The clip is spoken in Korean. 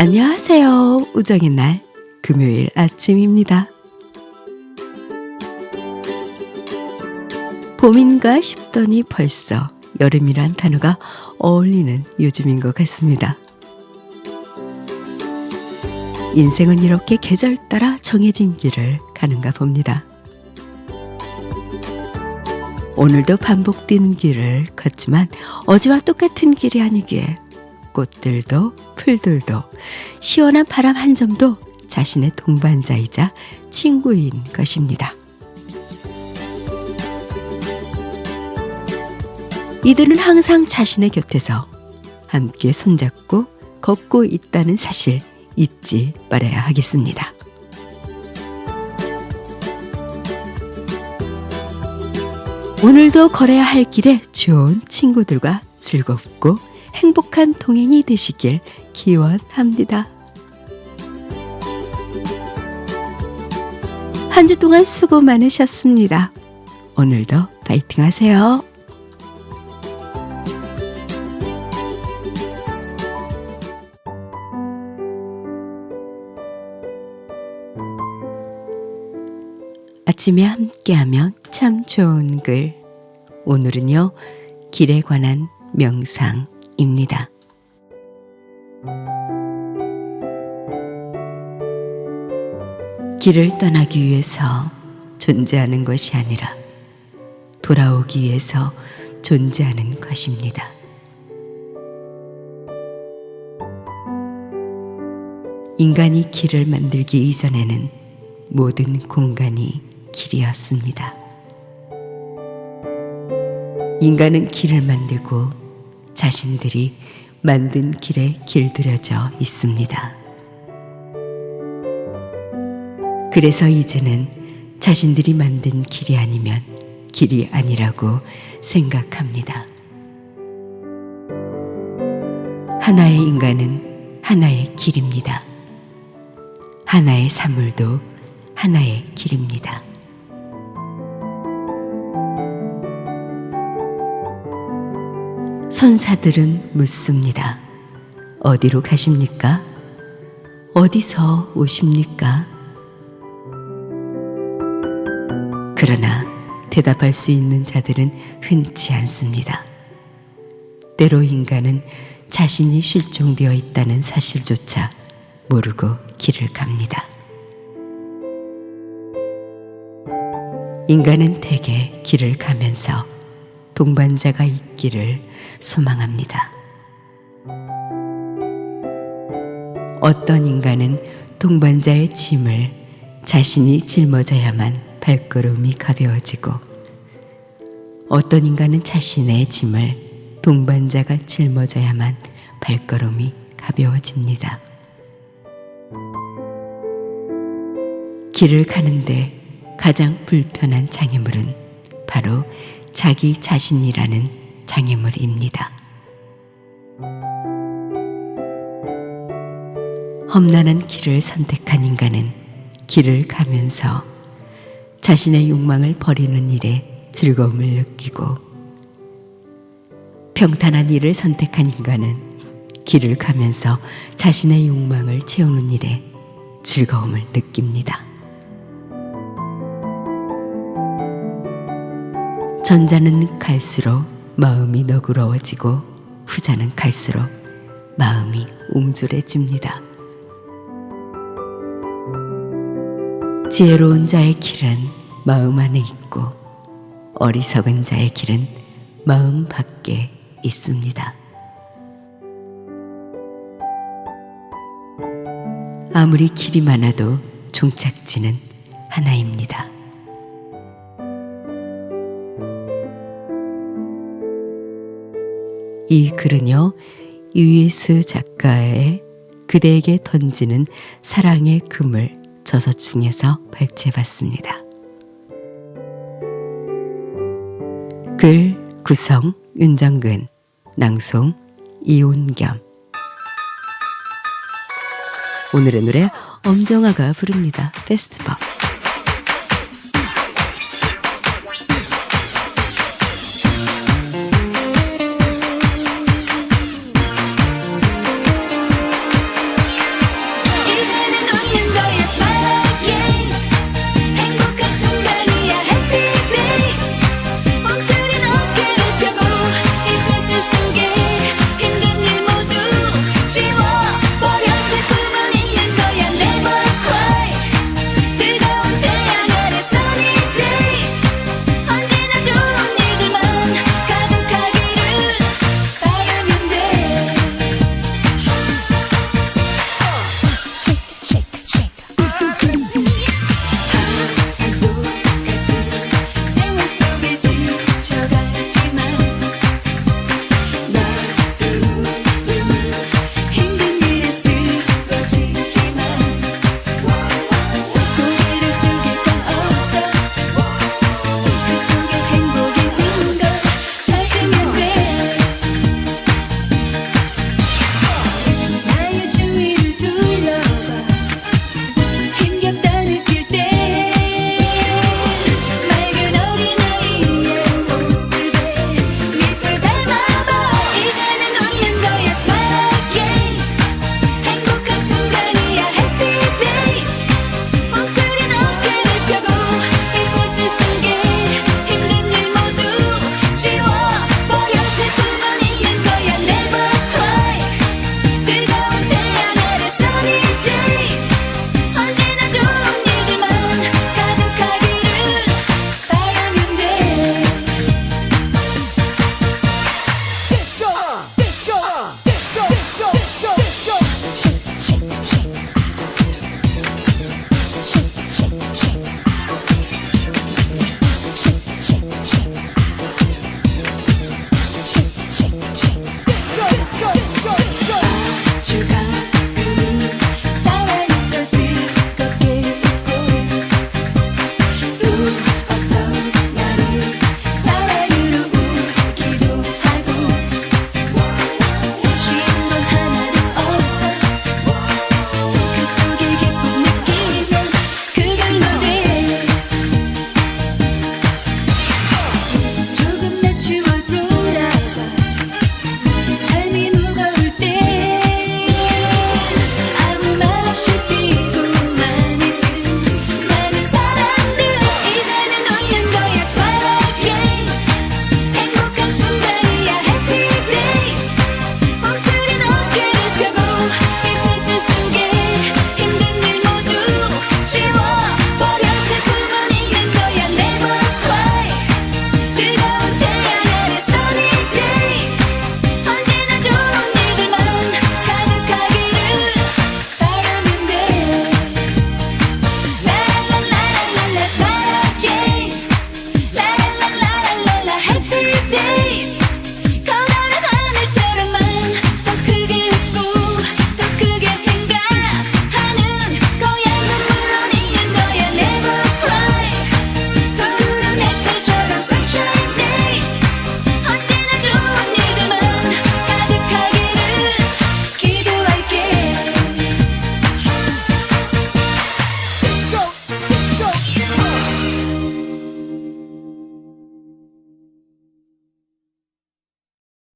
안녕하세요. 우정의 날 금요일 아침입니다. 봄인가 싶더니 벌써 여름이란 단어가 어울리는 요즘인 것 같습니다. 인생은 이렇게 계절 따라 정해진 길을 가는가 봅니다. 오늘도 반복되는 길을 걷지만 어제와 똑같은 길이 아니기에 꽃들도 풀들도 시원한 바람 한 점도 자신의 동반자이자 친구인 것입니다. 이들은 항상 자신의 곁에서 함께 손잡고 걷고 있다는 사실 잊지 말아야 하겠습니다. 오늘도 걸어야 할 길에 좋은 친구들과 즐겁고 행복한 동행이 되시길 기원합니다. 한 주 동안 수고 많으셨습니다. 오늘도 파이팅 하세요. 아침에 함께하면 참 좋은 글. 오늘은요, 길에 관한 명상 입니다. 길을 떠나기 위해서 존재하는 것이 아니라 돌아오기 위해서 존재하는 것입니다. 인간이 길을 만들기 이전에는 모든 공간이 길이었습니다. 인간은 길을 만들고 자신들이 만든 길에 길들여져 있습니다. 그래서 이제는 자신들이 만든 길이 아니면 길이 아니라고 생각합니다. 하나의 인간은 하나의 길입니다. 하나의 사물도 하나의 길입니다. 선사들은 묻습니다. 어디로 가십니까? 어디서 오십니까? 그러나 대답할 수 있는 자들은 흔치 않습니다. 때로 인간은 자신이 실종되어 있다는 사실조차 모르고 길을 갑니다. 인간은 대개 길을 가면서 동반자가 있기를 소망합니다. 어떤 인간은 동반자의 짐을 자신이 짊어져야만 발걸음이 가벼워지고 어떤 인간은 자신의 짐을 동반자가 짊어져야만 발걸음이 가벼워집니다. 길을 가는데 가장 불편한 장애물은 바로 자기 자신이라는 장애물입니다. 험난한 길을 선택한 인간은 길을 가면서 자신의 욕망을 버리는 일에 즐거움을 느끼고 평탄한 일을 선택한 인간은 길을 가면서 자신의 욕망을 채우는 일에 즐거움을 느낍니다. 전자는 갈수록 마음이 너그러워지고 후자는 갈수록 마음이 옹졸해집니다. 지혜로운 자의 길은 마음 안에 있고 어리석은 자의 길은 마음 밖에 있습니다. 아무리 길이 많아도 종착지는 하나입니다. 이 글은요, 유예스 작가의 그대에게 던지는 사랑의 금을 저서 중에서 발췌봤습니다. 글 구성 윤정근, 낭송 이온겸. 오늘의 노래 엄정화가 부릅니다. 페스티벌.